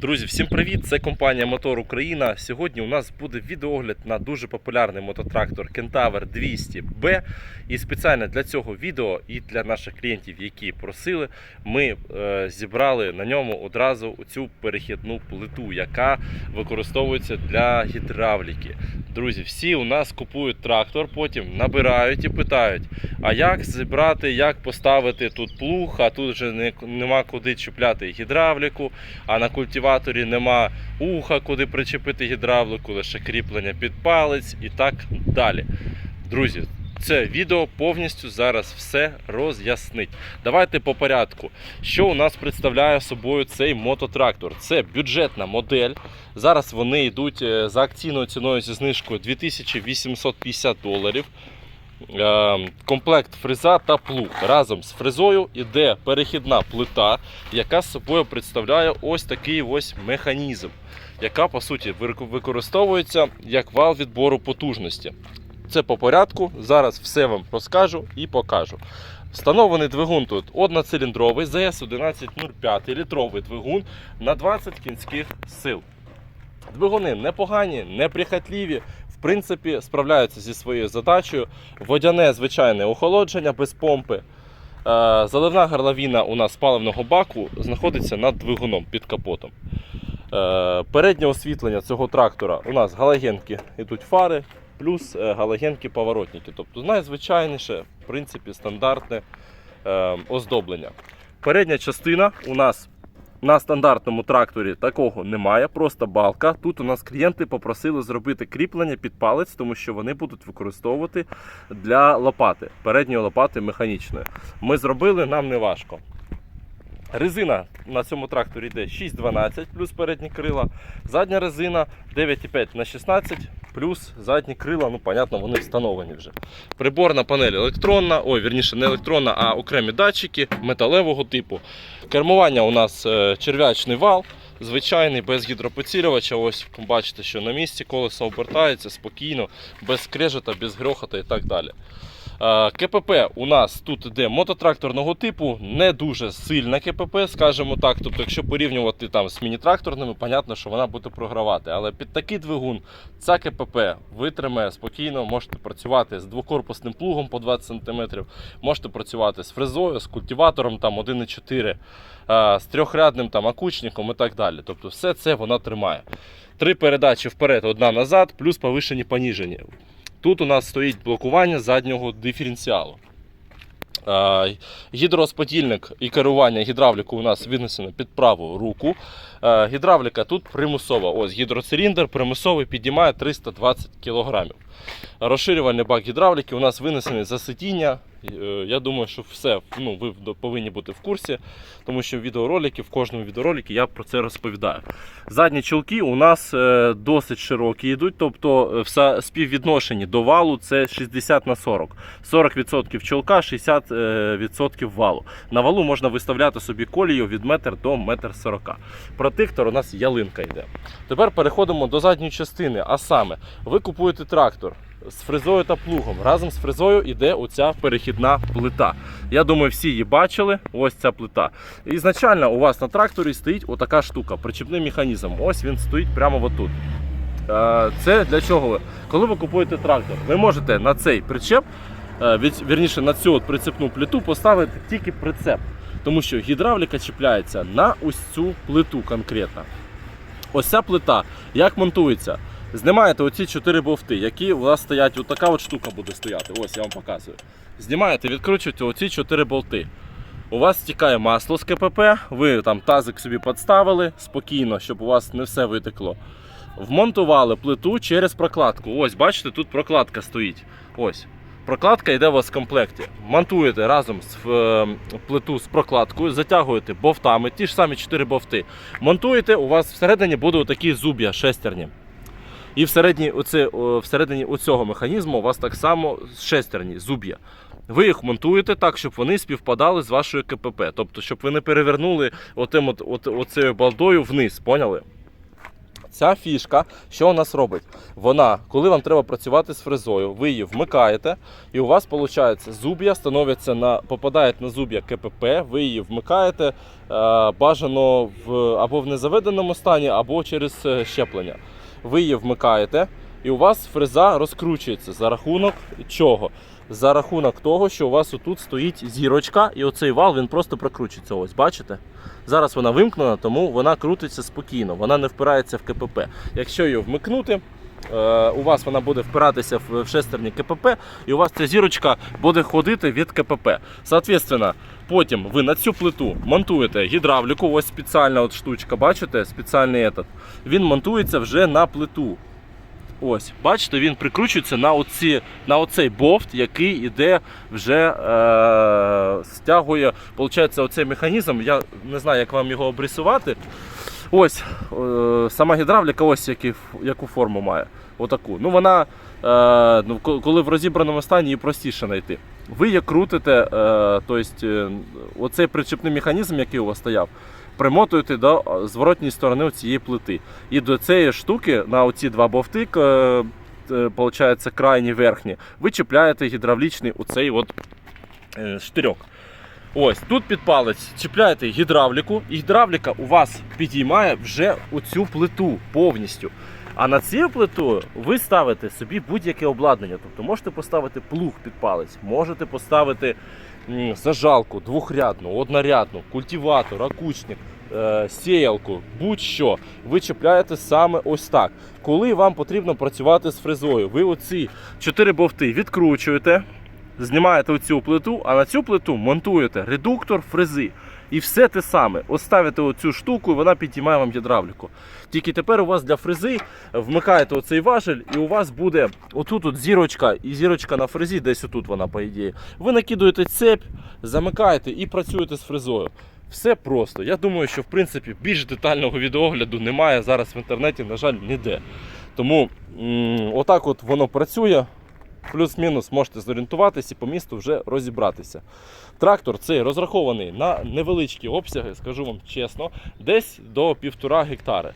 Друзі, всім привіт! Це компанія Мотор Україна. Сьогодні у нас буде відеогляд на дуже популярний мототрактор Kentaur 200B. І спеціально для цього відео і для наших клієнтів, які просили, ми е, зібрали на ньому одразу цю перехідну плиту, яка використовується для гідравліки. Друзі, всі у нас купують трактор, потім набирають і питають: а як зібрати, як поставити тут плуг, а тут вже не, нема куди чіпляти гідравліку, а на культиваторі нема уха, куди причепити гідравлику, лише кріплення під палець і так далі. Друзі, це відео повністю зараз все роз'яснить. Давайте по порядку. Що у нас представляє собою цей мототрактор? Це бюджетна модель. Зараз вони йдуть е, за акційною ціною зі знижкою 2850 доларів. Е, Комплект фреза та плуг. Разом з фрезою іде перехідна плита, яка з собою представляє ось такий ось механізм, яка по суті використовується як вал відбору потужності. Це по порядку. Зараз все вам розкажу і покажу. Встановлений двигун тут одноциліндровий ЗС 1105 літровий двигун на 20 кінських сил. Двигуни непогані, неприхотливі, в принципі, справляються зі своєю задачею. Водяне звичайне охолодження без помпи. Е, Заливна горловина у нас паливного баку знаходиться над двигуном під капотом. Е, Переднє освітлення цього трактора у нас галогенки йдуть фари, плюс е, галогенки поворотники. Тобто найзвичайніше, в принципі, стандартне е, оздоблення. Передня частина у нас на стандартному тракторі такого немає, просто балка. Тут у нас клієнти попросили зробити кріплення під палець, тому що вони будуть використовувати для лопати, передньої лопати механічної. Ми зробили, нам не важко. Резина на цьому тракторі йде 6,12 плюс передні крила. Задня резина 9,5 на 16 плюс задні крила, ну, понятно, вони встановлені вже. Приборна панель електронна, ой, вірніше, не електронна, а окремі датчики металевого типу. Кермування у нас е, черв'ячний вал, звичайний, без гідропоцілювача. Ось бачите, що на місці колесо обертається спокійно, без скрежета, без грохота і так далі. Е, КПП у нас тут іде мототракторного типу, не дуже сильна КПП, скажімо так. Тобто, якщо порівнювати там з міні-тракторними, понятно, що вона буде програвати. Але під такий двигун ця КПП витримає спокійно, можете працювати з двокорпусним плугом по 20 см, можете працювати з фрезою, з культиватором там 1,4, е, з трьохрядним там акучником і так далі. Тобто все це вона тримає. Три передачі вперед, одна назад, плюс повишені поніжені. Тут у нас стоїть блокування заднього диференціалу. Гідросподільник і керування гідравліку у нас винесено під праву руку. Гідравліка тут примусова. Ось гідроциліндр примусовий підіймає 320 кг. Розширювальний бак гідравліки у нас винесений за сидіння. Е, Я думаю, що все ну, ви повинні бути в курсі, тому що в відеоролики, в кожному відеороликі я про це розповідаю. Задні чулки у нас е, досить широкі йдуть, тобто е, в співвідношенні до валу це 60 на 40. 40% чулка, 60% валу. На валу можна виставляти собі колію від метр до метр 40. Протектор у нас ялинка йде. Тепер переходимо до задньої частини. А саме, ви купуєте трактор з фрезою та плугом. Разом з фрезою йде оця перехідна плита. Я думаю, всі її бачили. Ось ця плита. Ізначально у вас на тракторі стоїть отака штука, причепний механізм. Ось він стоїть прямо отут. Е, Це для чого? ви? Коли ви купуєте трактор, ви можете на цей причеп, е, вірніше на цю от прицепну плиту поставити тільки прицеп. Тому що гідравліка чіпляється на ось цю плиту конкретно. Ось ця плита, як монтується? Знімаєте оці чотири болти, які у вас стоять, от така от штука буде стояти. Ось я вам показую. Знімаєте, відкручуєте оці чотири болти. У вас стікає масло з КПП, ви там тазик собі підставили спокійно, щоб у вас не все витекло. Вмонтували плиту через прокладку. Ось, бачите, тут прокладка стоїть. Ось. Прокладка йде у вас в комплекті. Монтуєте разом з е, плиту з прокладкою, затягуєте бовтами, ті ж самі 4 бовти. Монтуєте, у вас всередині будуть такі зуб'я шестерні. І всередині, оце, всередині оцього механізму у вас так само шестерні зуб'я. Ви їх монтуєте так, щоб вони співпадали з вашою КПП. Тобто, щоб ви не перевернули отим от, от, оцею балдою вниз, поняли? Ця фішка, що нас робить? Вона, коли вам треба працювати з фрезою, ви її вмикаєте, і у вас виходить зуб'я становляться на попадають на зуб'я КПП, ви її вмикаєте е, бажано в або в незаведеному стані, або через е, щеплення. Ви її вмикаєте, і у вас фреза розкручується за рахунок чого? За рахунок того, що у вас отут стоїть зірочка, і оцей вал він просто прокручується. Ось, бачите? Зараз вона вимкнена, тому вона крутиться спокійно, вона не впирається в КПП. Якщо її вмикнути, е, у вас вона буде впиратися в шестерні КПП, і у вас ця зірочка буде ходити від КПП. Соответственно, потім ви на цю плиту монтуєте гідравліку, ось спеціальна от штучка, бачите? Спеціальний этот. Він монтується вже на плиту. Ось, бачите, він прикручується на, оці, на оцей бофт, який іде вже е, стягує. Получається, оцей механізм. Я не знаю, як вам його обрисувати. Ось е, сама гідравліка, ось які, яку форму має. Отаку. Ну вона, е, ну, коли в розібраному стані, її простіше знайти. Ви її крутите, е, тобто, е, оцей причепний механізм, який у вас стояв, примотуєте до е, зворотньої сторони цієї плити. І до цієї штуки на оці два бовти, получається, крайні верхні, ви чіпляєте гідравлічний оцей от штирьок. Ось тут під палець чіпляєте гідравліку, і гідравліка у вас підіймає вже оцю плиту повністю. А на цю плиту ви ставите собі будь-яке обладнання. Тобто можете поставити плуг під палець, можете поставити зажалку двохрядну, однорядну, культиватор, акучник, е, сіялку, будь-що. Ви чіпляєте саме ось так. Коли вам потрібно працювати з фрезою, ви оці чотири бовти відкручуєте, знімаєте оцю плиту, а на цю плиту монтуєте редуктор фрези. І все те саме. Ось ставите оцю штуку, і вона підіймає вам гідравліку. Тільки тепер у вас для фрези вмикаєте оцей важель, і у вас буде отут от зірочка, і зірочка на фрезі, десь отут вона, по ідеї. Ви накидуєте цепь, замикаєте і працюєте з фрезою. Все просто. Я думаю, що в принципі більш детального відеогляду немає зараз в інтернеті, на жаль, ніде. Тому м, отак от воно працює. Плюс-мінус можете зорієнтуватися і по місту вже розібратися. Трактор цей розрахований на невеличкі обсяги, скажу вам чесно, десь до півтора гектари.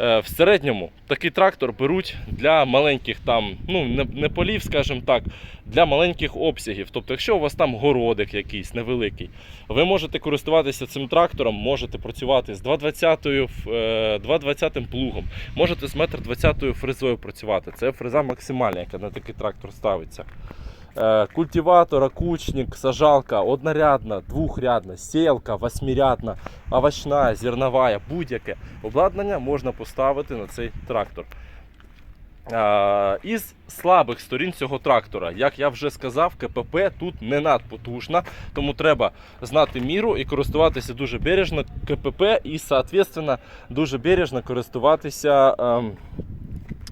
Е, В середньому такий трактор беруть для маленьких там, ну не, полів, скажімо так, для маленьких обсягів. Тобто, якщо у вас там городик якийсь невеликий, ви можете користуватися цим трактором, можете працювати з 220 е, 220 плугом, можете з 1,20 фрезою працювати. Це фреза максимальна, яка на такий трактор ставиться. Е, Культиватор, окучник, сажалка однорядна, двохрядна, сіялка, восьмирядна, овочна, зернова, будь-яке обладнання можна поставити на цей трактор. Е, Із слабих сторін цього трактора, як я вже сказав, КПП тут не надпотужна, тому треба знати міру і користуватися дуже бережно КПП і, соответственно, дуже бережно користуватися ем,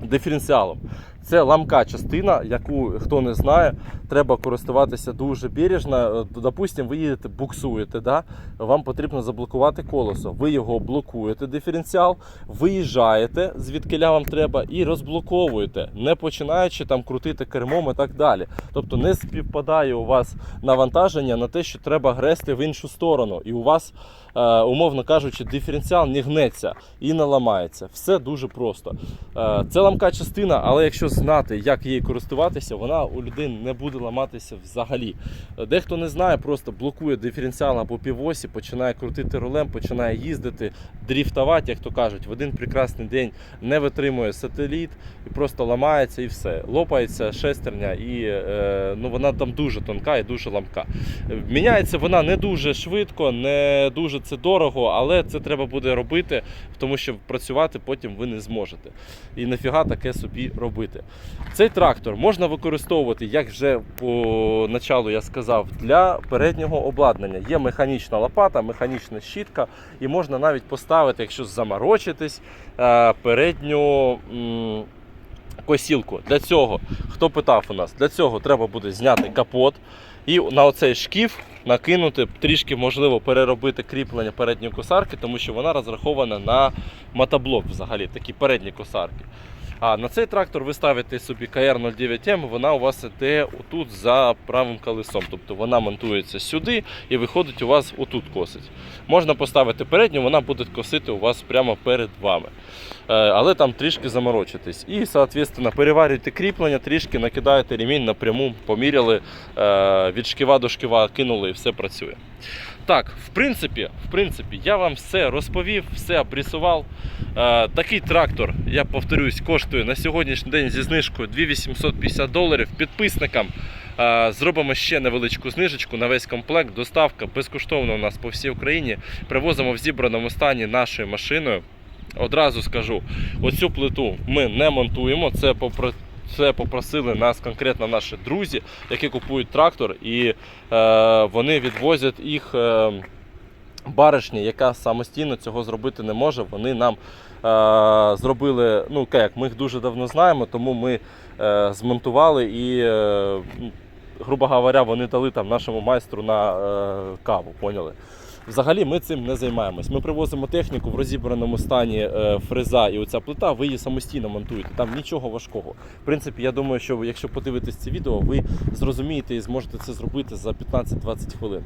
диференціалом. Це ламка частина, яку хто не знає, треба користуватися дуже бережно. Е, Допустимо, ви їдете, буксуєте, да? вам потрібно заблокувати колесо. Ви його блокуєте, диференціал, виїжджаєте, звідки вам треба, і розблоковуєте, не починаючи там крутити кермом і так далі. Тобто не співпадає у вас навантаження на те, що треба грести в іншу сторону. І у вас, умовно кажучи, диференціал не гнеться і не ламається. Все дуже просто. Е, Це ламка частина, але якщо знати, як її користуватися, вона у людини не буде ламатися взагалі. Е, Дехто не знає, просто блокує диференціал або півосі, починає крутити рулем, починає їздити, дріфтувати, як то кажуть, в один прекрасний день не витримує сателіт і просто ламається і все. Лопається шестерня, і е, ну, вона там дуже тонка і дуже ламка. Е, Міняється вона не дуже швидко, не дуже це дорого, але це треба буде робити, тому що працювати потім ви не зможете. І нафіга таке собі робити. Цей трактор можна використовувати, як вже по началу я сказав, для переднього обладнання. Є механічна лопата, механічна щітка, і можна навіть поставити, якщо заморочитись, е, передню. Косілку. Для цього, хто питав у нас, для цього треба буде зняти капот і на оцей шкіф накинути трішки, можливо, переробити кріплення передньої косарки, тому що вона розрахована на мотоблок взагалі, такі передні косарки. А на цей трактор ви ставите собі КР-09М, вона у вас іде отут за правим колесом. Тобто вона монтується сюди і виходить у вас отут косить. Можна поставити передню, вона буде косити у вас прямо перед вами. Е, Але там трішки заморочитись. І, соответственно, переварюєте кріплення, трішки накидаєте ремінь напряму, поміряли е, від шківа до шківа, кинули і все працює. Так, в принципі, в принципі, я вам все розповів, все обрисував. Е, такий трактор, я повторюсь, коштує на сьогоднішній день зі знижкою 2850 доларів. Підписникам е, зробимо ще невеличку знижечку на весь комплект. Доставка безкоштовна у нас по всій Україні. Привозимо в зібраному стані нашою машиною. Одразу скажу, оцю плиту ми не монтуємо. Це попри. Це попросили нас конкретно наші друзі, які купують трактор, і е, вони відвозять їх е, баришні, яка самостійно цього зробити не може. Вони нам е, зробили, ну як, ми їх дуже давно знаємо, тому ми е, змонтували і, е, грубо говоря, вони дали там нашому майстру на е, каву, поняли? Взагалі ми цим не займаємось. Ми привозимо техніку в розібраному стані е, фреза і оця плита, ви її самостійно монтуєте. Там нічого важкого. В принципі, я думаю, що якщо подивитесь це відео, ви зрозумієте і зможете це зробити за 15-20 хвилин.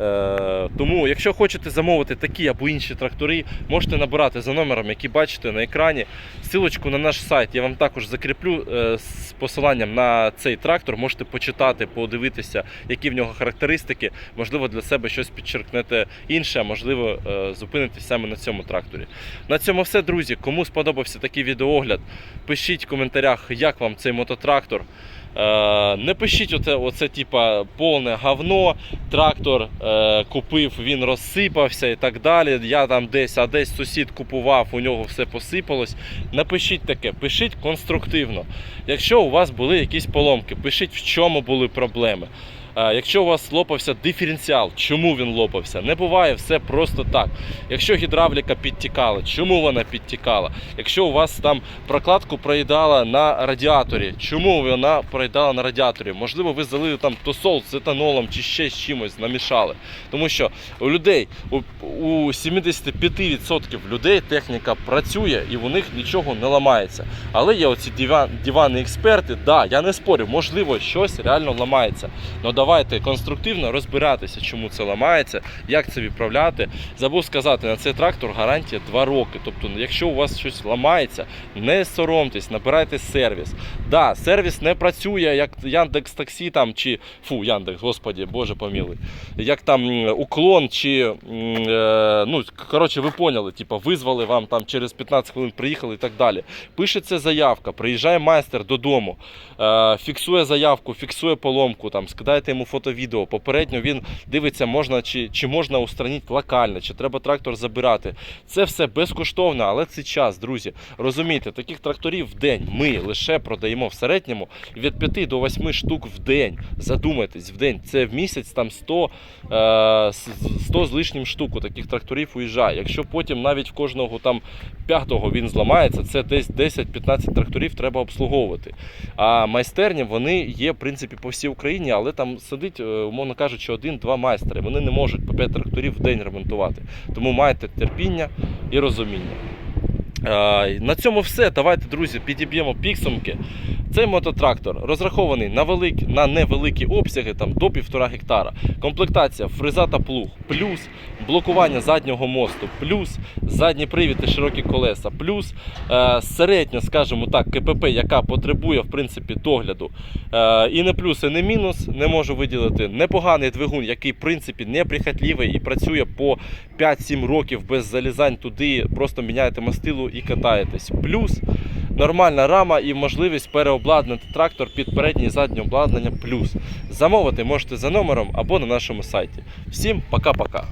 Е, тому, якщо хочете замовити такі або інші трактори, можете набирати за номером, який бачите на екрані. Силочку на наш сайт я вам також закріплю е, з посиланням на цей трактор. Можете почитати, подивитися, які в нього характеристики. Можливо, для себе щось підчеркнете інше, а можливо, е, зупинитесь саме на цьому тракторі. На цьому все, друзі. Кому сподобався такий відеоогляд, пишіть в коментарях, як вам цей мототрактор. Е, Не пишіть оце, оце типа повне говно, трактор е, купив, він розсипався і так далі. Я там десь, а десь сусід купував, у нього все посипалось. Напишіть таке, пишіть конструктивно. Якщо у вас були якісь поломки, пишіть в чому були проблеми. Е, Якщо у вас лопався диференціал, чому він лопався? Не буває все просто так. Якщо гідравліка підтікала, чому вона підтікала? Якщо у вас там прокладку проїдала на радіаторі, чому вона проїдала на радіаторі? Можливо, ви залили там тосол з етанолом чи ще з чимось намішали. Тому що у людей, у, у 75% людей техніка працює і у них нічого не ламається. Але є оці диван, диванні експерти, да, я не спорю, можливо, щось реально ламається. Ну давайте конструктивно розбиратися, чому це ламається, як це відправляти. Забув сказати, на цей трактор гарантія 2 роки. Тобто, якщо у вас щось ламається, не соромтесь, набирайте сервіс. Да, сервіс не працює, як Яндекс Таксі там чи фу, Яндекс, господі, Боже помілий. Як там уклон, чи е, ну коротше, ви поняли, типу, визвали вам там через 15 хвилин приїхали і так далі. Пишеться заявка, приїжджає майстер додому, е, фіксує заявку, фіксує поломку, там скидаєте йому фото-відео. Попередньо він дивиться, можна чи, чи можна устранити локально, чи треба трактор забирати. Це все безкоштовно, але це час, друзі. Розумієте, таких тракторів в день ми лише продаємо в середньому від 5 до 8 штук в день. Задумайтесь, в день. Це в місяць там 100, е, 100 з лишнім штук у таких тракторів уїжджає. Якщо потім навіть в кожного там п'ятого він зламається, це десь 10-15 тракторів треба обслуговувати. А майстерні вони є в принципі по всій Україні, але там сидить, е, умовно кажучи, один-два майстри. Вони не можуть по 5 тракторів в день ремонтувати. Тому майте терпіння і розуміння. Е, На цьому все. Давайте, друзі, підіб'ємо підсумки. Цей мототрактор розрахований на великі, на невеликі обсяги, там до 1,5 гектара. Комплектація фреза та плуг, плюс блокування заднього мосту, плюс задній привід і широкі колеса, плюс е, середня, скажімо так, КПП, яка потребує в принципі догляду. Е, і не плюс, і не мінус, не можу виділити. Непоганий двигун, який в принципі неприхотливий і працює по 5-7 років без залізань туди, просто міняєте мастилу і катаєтесь. Плюс нормальна рама і можливість переобладнати трактор під переднє і заднє обладнання. Плюс замовити можете за номером або на нашому сайті. Всім пока-пока.